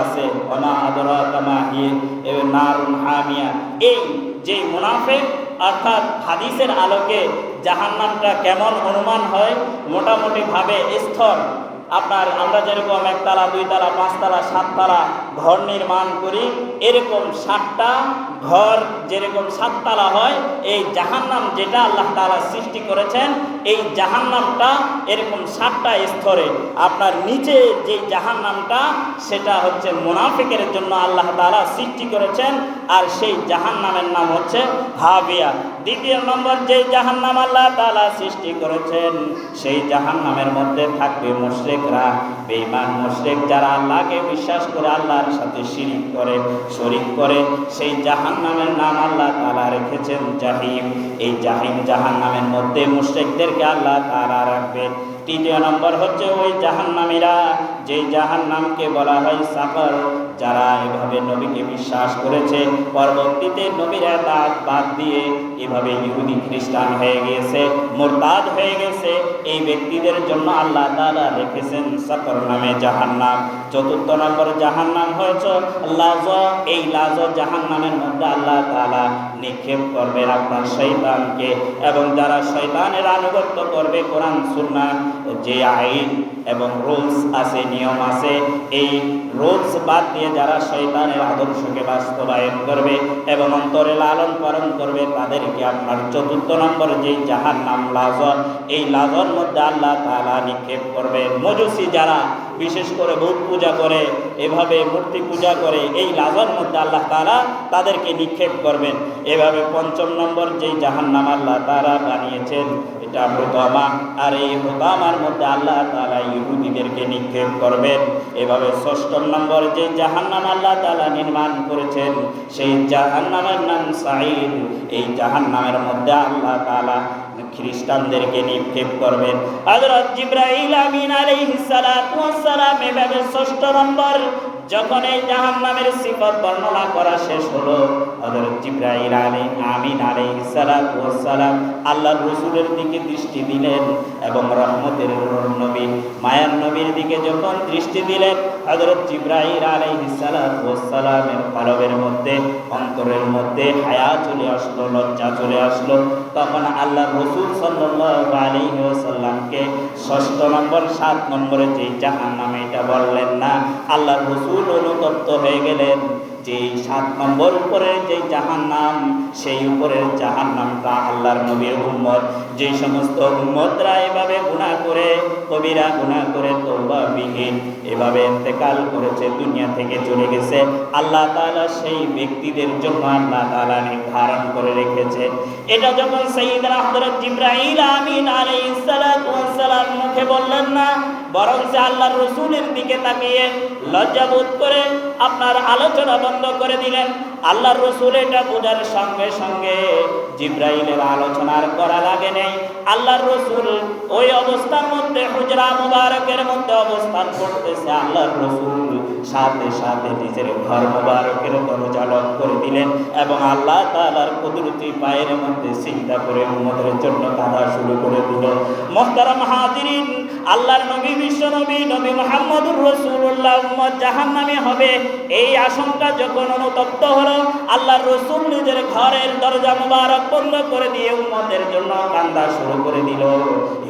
আছে অনা আদরা কামা হিয়ে এবং নারুন হামিয়া। এই যে মুনাফেক, অর্থাৎ হাদিসের আলোকে জাহান্নামটা কেমন অনুমান হয় মোটামুটি ভাবে স্তর আপনার আমরা যেরকম একতলা, দুইতলা, পাঁচতলা, সাততলা ঘর নির্মাণ করি, এরকম সাতটা ঘর যেরকম সাততলা হয়, এই জাহান্নাম যেটা আল্লাহ তাআলা সৃষ্টি করেছেন, এই জাহান্নামটা এরকম সাতটা স্তরে। আপনার নিচে যে জাহান্নামটা, সেটা হচ্ছে মুনাফিকের জন্য আল্লাহ তাআলা সৃষ্টি করেছেন, আর সেই জাহান্নামের নাম হচ্ছে হাবিয়া। দ্বিতীয় নম্বর যে জাহান্নাম আল্লাহ তাআলা সৃষ্টি করেছেন, সেই জাহান্নামের মধ্যে থাকবে মুশরিকরা। বেঈমান মুশরিক যারা আল্লাহকে বিশ্বাস করে, আল্লাহর সাথে শিরিক করে, শরিক করে, সেই জাহান্নামের নাম আল্লাহ তালা রেখেছেন জাহিম। এই জাহিম জাহান্নামের মধ্যে মুশরিকদেরকে আল্লাহ তাআলা রাখবেন। তৃতীয় নম্বর হচ্ছে, ওই জাহান্নামীরা যেই জাহান্নামকে বলা হয় সাফর, যারা এভাবে নবীকে বিশ্বাস করেছে, পরবর্তীতে নবীর এতাত বাদ দিয়ে এভাবে ইহুদি খ্রিস্টান হয়ে গিয়েছে মোরতাদ হয়ে গেছে, এই ব্যক্তিদের জন্য আল্লাহ তালা রেখেছেন সাফর নামে জাহান্নাম। চতুর্থ নম্বর জাহান্নাম হয়েছে লাজ। এই লাজ জাহান্নামের মধ্যে আল্লাহ তালা নিক্ষেপ করবেন আপনার শৈতানকে এবং যারা শৈতানের আনুগত্য করবে কোরআন সুন্না যে আইন এবং রুলস আছে, নিয়ম আছে। এই রুলস বাদ দিয়ে যারা শৈতানের আদর্শকে বাস্তবায়ন করবে এবং অন্তরে লালন পালন করবে, তাদেরকে আপনার চতুর্থ নম্বর যে যাহার নাম লাজন, এই লাজন মধ্যে আল্লাহ তালা নিক্ষেপ করবে। মজুসি যারা বিশেষ করে ভূত পূজা করে, এভাবে মূর্তি পূজা করে, এই লাজর মধ্যে আল্লাহ তারা তাদেরকে নিক্ষেপ করবেন। এভাবে পঞ্চম নম্বর যেই জাহান্নাম আল্লাহ তারা বানিয়েছেন, এটা হোতামা। আর এই হোতামার মধ্যে আল্লাহ তাআলা ইহুদিদেরকে নিক্ষেপ করবেন। এভাবে ষষ্ঠ নম্বর যে জাহান্নাম আল্লাহ তাআলা নির্মাণ করেছেন, সেই জাহান্নামের নাম সাইদ এই জাহান্নামের মধ্যে আল্লাহ তাআলা খ্রিস্টানদেরকে নিক্ষেপ করবেন। হযরত জিব্রাইল আমিন আলাইহিস সালাম এভাবে ষষ্ঠ নম্বর যখন এই জাহান্নামের সিফত বর্ণনা করা শেষ হলো, হযরত জিব্রাইল আমিন সালাম দিকে দৃষ্টি দিলেন এবং রহমতের নবী, মায়ার নবীর দিকে যখন দৃষ্টি দিলেন, হযরত জিব্রাইল আলাইহিস সালাতু ওয়াস সালামের মধ্যে, অন্তরের মধ্যে হায়া চলে আসলো, লজ্জা চলে আসলো। তখন আল্লাহর রাসূল সাল্লাল্লাহু আলাইহি ষষ্ঠ নম্বর, সাত নম্বরে যে জাহান্নামে এটা বললেন না, আল্লাহর রাসূল অনুতপ্ত হয়ে গেলেন। যে সাত নম্বর উপরে যে জাহান নাম সেই উপরের জাহান নামটা আল্লাহর নবীর উম্মত। যে সমস্ত উম্মতরা এভাবে গুণা করে কবিরা গুণা করে তৌবা বিহীন। এভাবে ইন্তেকাল করেছে, দুনিয়া থেকে চলে গেছে। আল্লাহ তাআলা সেই ব্যক্তিদের জন্য আল্লাহ তাআলা নির্ধারণ করে রেখেছে। এটা যখন সাইয়্যিদনা হযরত জিবরাইল আমিন আলাইহিস সালাতু ওয়াস সালাম মুখে বললেন না বরং সে আল্লাহর রসুলের দিকে তাকিয়ে লজ্জাবোধ করে আপনার আলোচনা বন্ধ করে দিলেন। আল্লাহর রসুল এটা বোঝার সঙ্গে সঙ্গে জিব্রাইলের আলোচনার করা লাগে নেই। আল্লাহর রসুল ওই অবস্থার মধ্যে হুজরা মুবারকের মধ্যে অবস্থান করতেছে। আল্লাহর রসুল সাথে সাথে নিজের ঘর মুবারকের দরজা লক করে দিলেন এবং আল্লাহ তাআলার কুদরতি পায়ের মধ্যে চিন্তা করে উম্মতের জন্য কাঁদা শুরু করে দিল মোহতারাম হাজিরিন, আল্লাহর নবী, বিশ্ব নবী নবী মোহাম্মদুর রসুল্লাহ উম্মত জাহান্নামে হবে। এই আশঙ্কা যখন অনুতপ্ত হলো, আল্লাহর রসুল নিজের ঘরের দরজা মুবারক বন্ধ করে দিয়ে উম্মতের জন্য কান্দা শুরু করে দিল।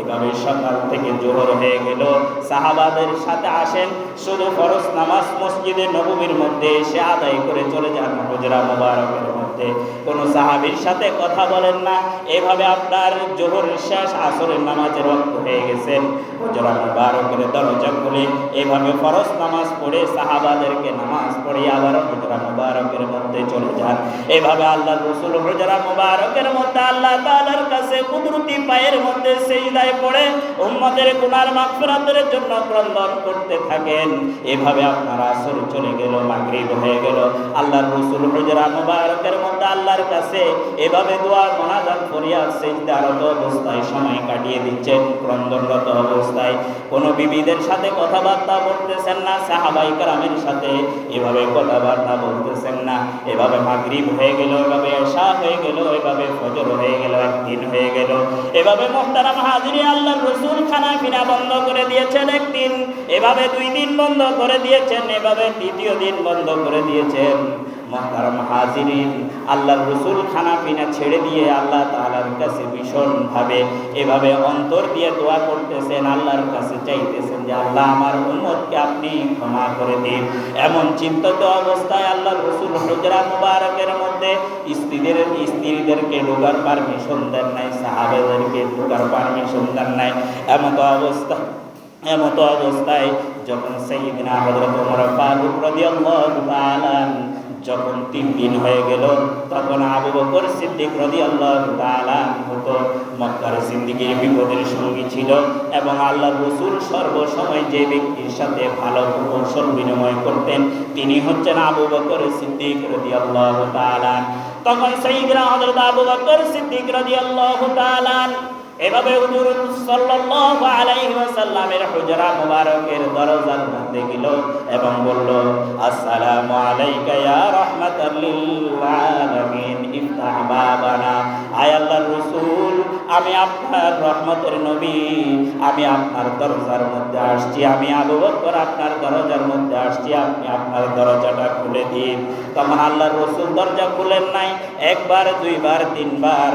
এভাবে সকাল থেকে জোহর হয়ে গেল। সাহাবাদের সাথে আসেন, শুধু ফরজ নামাজ মসজিদে নবমীর মধ্যে এসে আদায় করে চলে যান হুজরা মুবারকের মধ্যে কোনো সাহাবীর সাথে কথা বলেন না। এভাবে আপনার জোহরের শেষ আসরের নামাজের রক্ত হয়ে গেছেন হুজরা মুবারকের দরজা খুলে এভাবে ফরজ নামাজ পড়ে সাহাবাদেরকে নামাজ পড়ে আবার হুজরা মুবারকের মধ্যে চলে যান। এভাবে আল্লাহ রসুল হুজরা মুবারকের মধ্যে আল্লাহ তাআলার কাছে কুদরতি পায়ের মধ্যে সেই দায় পড়ে উম্মতের গুনার মাগফিরাতের জন্য ক্রন্দন করতে থাকেন। এভাবে আপনার আসর চলে গেল, মাগরিব হয়ে গেল। আল্লাহ রসুল হুজরা মুবারকের মধ্যে আল্লাহর কাছে এভাবে দোয়া মোনাজাত ফরিয়াদ সেজদারত অবস্থায় সময় কাটিয়ে দিচ্ছেন ক্রন্দনরত অবস্থায়। কোনো বিবিদের সাথে কথাবার্তা বলতেছেন না, সাহাবাই কারামের সাথে এভাবে কথাবার্তা বলতেছেন না। এভাবে মাগরিব হয়ে গেল, এভাবে এশা হয়ে গেল, এভাবে ফজর হয়ে গেল, একদিন হয়ে গেল। এভাবে মোহতারাম হাজিরি আল্লাহর রসুল খানা পিনা বন্ধ করে দিয়েছেন একদিন, এভাবে দুই দিন বন্ধ করে দিয়েছেন, এভাবে তৃতীয় দিন বন্ধ করে দিয়েছেন। হাজিরিন, আল্লাহর রসুল খানা পিনা ছেড়ে দিয়ে আল্লাহ তাআলার কাছে ভীষণভাবে এভাবে অন্তর দিয়ে দোয়া করতেছেন, আল্লাহর কাছে চাইতেছেন যে, আল্লাহ, আমার উম্মতকে আপনি ক্ষমা করে দিন। এমন চিন্তিত অবস্থায় আল্লাহ রসুল হুজরা মুবারকের মধ্যে স্ত্রীদের, স্ত্রীদেরকে ঢোকার পারমিশন দেন নাই, সাহাবেদেরকে ঢোকার পারমিশন দেন নাই। এমত অবস্থা, এমত অবস্থায় যখন সাইয়্যিদিনা হযরত ওমর ফারুক রাদিয়াল্লাহু তাআলা যখন তিন দিন হয়ে গেল, তখন আবু বকর সিদ্দিক রাদিয়াল্লাহু তাআলা হতো মক্কার সিদ্দিকের বিপদের সঙ্গী ছিল এবং আল্লাহ রসুল সর্বসময় যে ব্যক্তির সাথে ভালো কৌশল বিনিময় করতেন, তিনি হচ্ছেন আবু বকর সিদ্দিক রাদিয়াল্লাহু তাআলা তখন সাইয়্যিদিনা হযরত আবু বকর সিদ্দিক রাদিয়াল্লাহু তাআলা এভাবে হুজুর সাল্লাল্লাহু আলাইহি ওয়াসাল্লামের হুজরা মুবারকের দরজার মধ্যে গেল এবং বলল, আসসালামু আলাইকা ইয়া রাহমাতাল লিল আলামিন, ইফতাহ বাবানা। আয় আল্লাহর রাসূল, আমি আপনার রহমতের নবী, আমি আপনার দরজার মধ্যে আসছি, আমি আবু বকর আপনার দরজার মধ্যে আসছি, আপনি আপনার দরজাটা খুলে দিন। তখন আল্লাহর রসুল দরজা খুলেন নাই, একবার, দুইবার, তিনবার,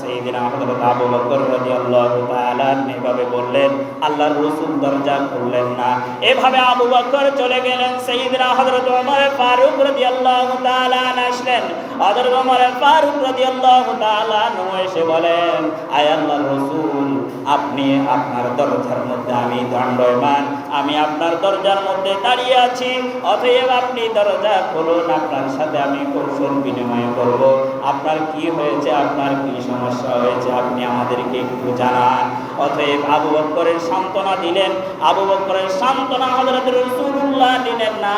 সেই দিন হযরত আবু বকর রাদিয়াল্লাহু তাআলা এভাবে বললেন, আল্লাহর রসুল দরজা খুললেন না। এভাবে আবু বকর চলে গেলেন সাইয়েদনা হযরত ওমর ফারুক রাদিয়াল্লাহু তাআলা আসলেন। হযরত ওমর ফারুক রাদিয়াল্লাহু তাআলা এসে বলেন, আয় আল্লাহর রসুল, আপনি আপনার দরজার মধ্যে আমি দণ্ডয়মান আমি আপনার দরজার মধ্যে দাঁড়িয়ে আছি, অতএব আপনি দরজা খুলুন, আপনার সাথে আমি কৌশল বিনিময় করব। আপনার কি হয়েছে? আপনার কি সমস্যা হয়েছে? আপনি আমাদেরকে একটু জানান। অতএব আবু বক্করের সান্ত্বনা দিলেন। আবু বক্করের সান্ত্বনা হযরত রাসূলুল্লাহ দিলেন না।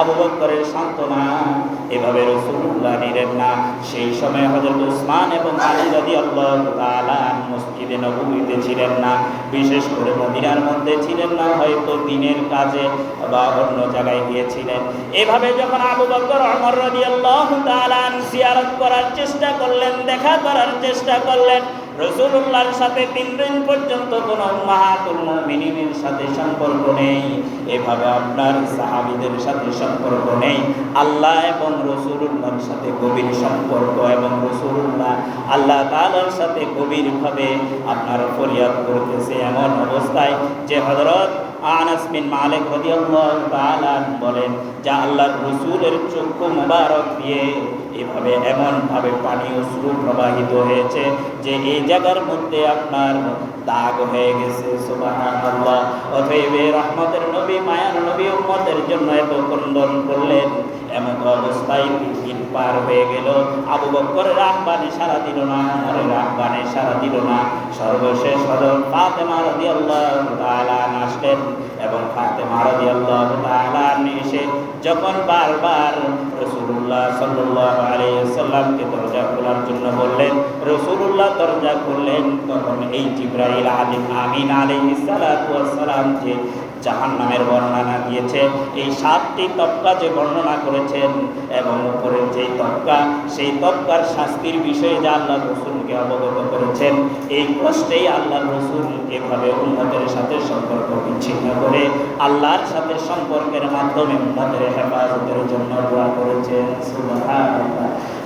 আবু বক্করের সান্ত্বনা এভাবে রাসূলুল্লাহ নিলেন না। সেই সময় হযরত উসমান এবং আলী রাদিয়াল্লাহু তাআলা মসজিদে নববীতে ছিলেন না। বিশেষ করে মদিনার মধ্যে ছিলেন না হয়তো দিনের কাজে বা অন্য জায়গায় গিয়েছিলেন। এভাবে যখন আবু বকর, ওমর রাদিয়াল্লাহু জিয়ারত করার চেষ্টা করলেন, দেখা করার চেষ্টা করলেন রসুল্লাহর সাথে তিন দিন পর্যন্ত কোনো মাহাতুল মুমিনিনের সাথে সম্পর্ক নেই। এভাবে আপনার সাহাবিদের সাথে সম্পর্ক নেই। আল্লাহ এবং রসুল্লাহর সাথে গভীর সম্পর্ক এবং রসুল্লাহ আল্লাহ তাআলার সাথে গভীরভাবে আপনার ফরিয়াদ করতেছে এমন অবস্থায় যে হযরত আনাস বিন মালিক রাদিয়াল্লাহু তাআলা বলেন যা আল্লাহর রসুলের চক্ষু মুবারক দিয়ে এভাবে এমনভাবে পানি অশ্রু প্রবাহিত হয়েছে যে এই জায়গার মধ্যে আপনার দাগ হয়ে গেছে, সুবহানাল্লাহ। অতএব রহমতের নবী, মায়ার নবী উম্মতের জন্য এত ক্রন্দন করলেন। এমন অবস্থায় দিন পার হয়ে গেল। আবু বকরের আহ্বানে সারা দিল না উমরের আহ্বানে সারা দিল না। সর্বশেষ হজরত ফাতেমা রাদিয়াল্লাহু তাআলা আসলেন। এবং ফাতেমা রাদিয়াল্লাহু তাআলা এসে যখন বারবার রাসূলুল্লাহ সাল্লাল্লাহু আলাইহি সাল্লামকে দরজা খোলার জন্য বললেন, রাসূলুল্লাহ দরজা খুললেন? তখন এই জিব্রাইল আলী আমিন আলাইহিস সালাতু ওয়াস সালাম যে জাহান নামের বর্ণনা দিয়েছে। এই সাতটি তবকা যে বর্ণনা করেছেন এবং উপরের যে তবকা, সেই তবকার শাস্তির বিষয়ে যা আল্লাহ রসুলকে অবগত করেছেন, এই কষ্টেই আল্লাহ রসুল এভাবে উন্নতের সাথে সম্পর্ক বিচ্ছিন্ন করে আল্লাহর সাথে সম্পর্কের মাধ্যমে উন্নতের হেফাজতের জন্য দোয়া করেছেন।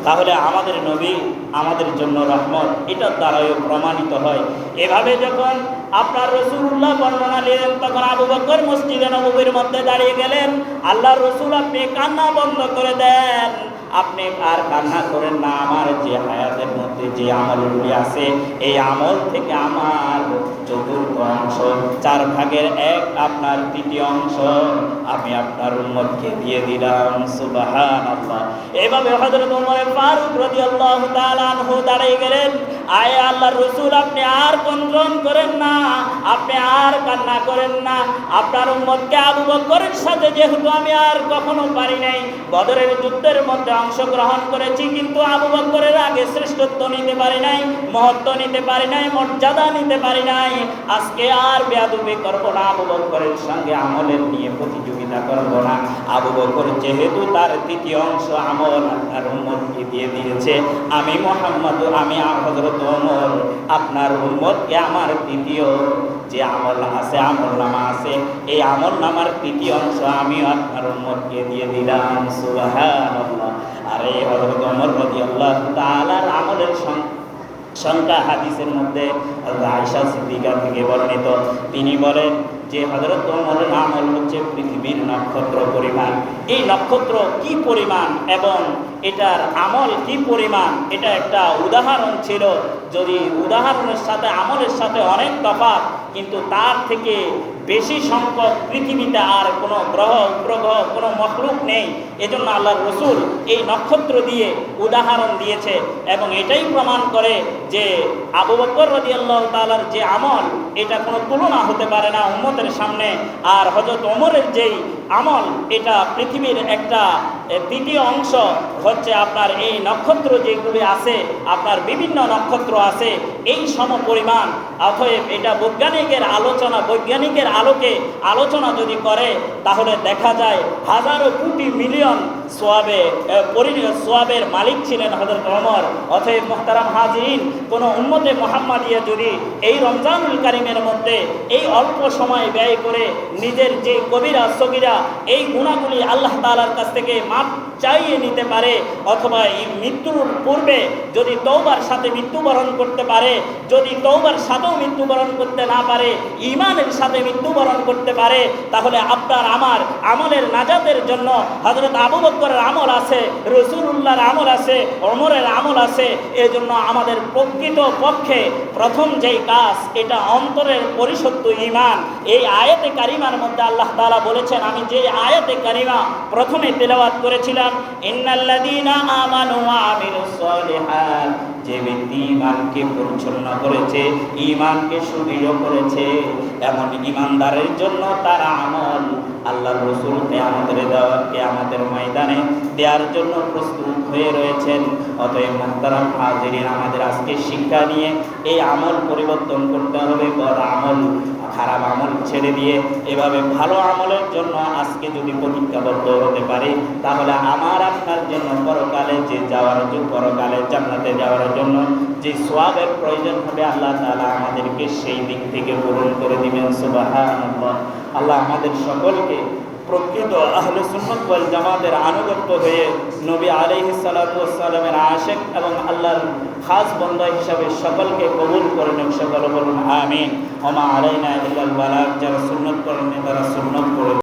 তাহলে আমাদের নবী আমাদের জন্য রহমত। এটার দ্বারাও প্রমাণিত হয়। এভাবে যখন আপনার রসুল্লাহ বর্ণনা নিলেন তখন আবু বকর মসজিদে নবীর মধ্যে দাঁড়িয়ে গেলেন। আল্লাহ রসুল আপনি কান্না বন্ধ করে দেন। আপনি আর কান্না করেন না। আমার যে হায়াতের মধ্যে যে আমলগুলি আছে, এই আমল থেকে আমার চার ভাগের এক আপনার তৃতীয় অংশ। আমি আপনার উন্মতকে দিয়ে দিলাম সুবাহান এভাবে হজরত উমরে ফারুক রাদিয়াল্লাহু তাআলা আনহু দাঁড়িয়ে গেলেন। আয় আল্লাহ রসুল, আপনি আর কন্দ্রন করেন না, আপনি আর কান্না করেন না। আপনার উম্মতকে আবু বকরের সাথে যেহেতু আমি আর কখনো পারি নাই, বদরের যুদ্ধের মধ্যে অংশগ্রহণ করেছি, কিন্তু আবু বকরের আগে শ্রেষ্ঠত্ব নিতে পারি নাই, মহত্ব নিতে পারি নাই, মর্যাদা নিতে পারি নাই। আজকে আর বেয়াদুবি করব না, আবু বকরের সঙ্গে আমলের নিয়ে প্রতিযোগিতা করব না। আবু বকর যেহেতু তার তৃতীয় অংশ আমল আপনার উম্মতকে দিয়ে দিয়েছে, আমি মোহাম্মদ, আমি হজরত ওমর, আপনার উম্মতকে আমার তৃতীয় যে আমল আছে, আমল নামা আছে, এই আমল নামার তৃতীয় অংশ আমিও আপনার উম্মতকে দিয়ে দিলাম। আর এই হযরত ওমর রাদিয়াল্লাহু তাআলার আমলের সং- সংখ্যা হাদিসের মধ্যে আয়সা সিদ্দিকা থেকে বর্ণিত। তিনি বলেন যে হজরত ওমরের আমল হচ্ছে পৃথিবীর নক্ষত্র পরিমাণ। এই নক্ষত্র কি পরিমাণ এবং এটার আমল কি পরিমাণ? এটা একটা উদাহরণ ছিল। যদি উদাহরণের সাথে, আমলের সাথে অনেক তফাৎ, কিন্তু তার থেকে বেশি সংখ্যক পৃথিবীতে আর কোনো গ্রহ, উপগ্রহ, কোনো মখলুক নেই, এজন্য আল্লাহ রসুল এই নক্ষত্র দিয়ে উদাহরণ দিয়েছে এবং এটাই প্রমাণ করে যে আবু বকর রদি আল্লাহ তালার যে আমল, এটা কোনো তুলনা হতে পারে না উম্মতের সামনে। আর হজরত ওমরের যেই আমল, এটা পৃথিবীর একটা তৃতীয় অংশ হচ্ছে আপনার এই নক্ষত্র যেগুলি আছে, আপনার বিভিন্ন নক্ষত্র আছে, এই সম পরিমাণ অতএব এটা বৈজ্ঞানিকের আলোচনা, বৈজ্ঞানিকের আলোকে আলোচনা যদি করে, তাহলে দেখা যায় হাজারো কোটি মিলিয়ন সোয়াবে সোয়াবের মালিক ছিলেন হজরত ওমর। অতএব মোহতারাম হাজিরিন, কোনো উন্মতে মোহাম্মদিয়া যদি এই রমজানুল কারিমের মধ্যে এই অল্প সময় ব্যয় করে নিজের যে কবিরা, সগিরা, এই গুণাগুলি আল্লাহ তালার কাছ থেকে মাপ চাইয়ে নিতে পারে অথবা এই মৃত্যুর পূর্বে যদি তৌবার সাথে মৃত্যুবরণ করতে পারে, যদি তৌবার সাথেও মৃত্যুবরণ করতে না পারে ইমানের সাথে মৃত্যুবরণ করতে পারে, তাহলে আপনার আমার আমলের নাজাতের জন্য হজরত আবু বক্করের আমল আছে রসুল্লাহর আমল আছে অমরের আমল আছে। এজন্য আমাদের প্রকৃত পক্ষে প্রথম যেই কাজ, এটা অন্তরের পরিশুদ্ধ ইমান এই আয়াতে কারিমার মধ্যে আল্লাহ তাআলা বলেছেন, আমি যে আয়াতে কারিমা প্রথমে তেলাওয়াত করেছিলাম ইন্নাল্লাযীনা আমানু ওয়া আমিলুস সালিহাত। যে ব্যক্তি করেছে সুদৃঢ় করেছে, এমন জন্য তার আমল আল্লাহ রসুলকে আমাদের ময়দানে দেওয়ার জন্য প্রস্তুত হয়ে রয়েছেন। অতএব হাজিরিন, আমাদের আজকে শিক্ষা নিয়ে এই আমল পরিবর্তন করতে হবে। বড় আমল খারাপ আমল ছেড়ে দিয়ে এভাবে ভালো আমলের জন্য আজকে যদি প্রতিজ্ঞাবদ্ধ হতে পারি, তাহলে আমার আপনার জন্য পরকালে যে যাওয়ার জন্য পরকালে জান্নাতে যাওয়ার জন্য যে সোয়াবের প্রয়োজন হবে, আল্লাহ তালা আমাদেরকে সেই দিক থেকে পূরণ করে দিবেন সুবাহ আল্লাহ আমাদের সকলকে প্রকৃত আহলে সুন্নত ওয়াল জামাতের আনুগত্য হয়ে নবী আলাইহিস সালাতামের আশেখ এবং আল্লাহর খাস বন্ধা হিসাবে সকলকে কবুল করে নেন সকল বলুন, আমিন। ওমা আলাইনা ইল্লাল বালাক যারা সুন্নত করেন তারা সুন্নত করে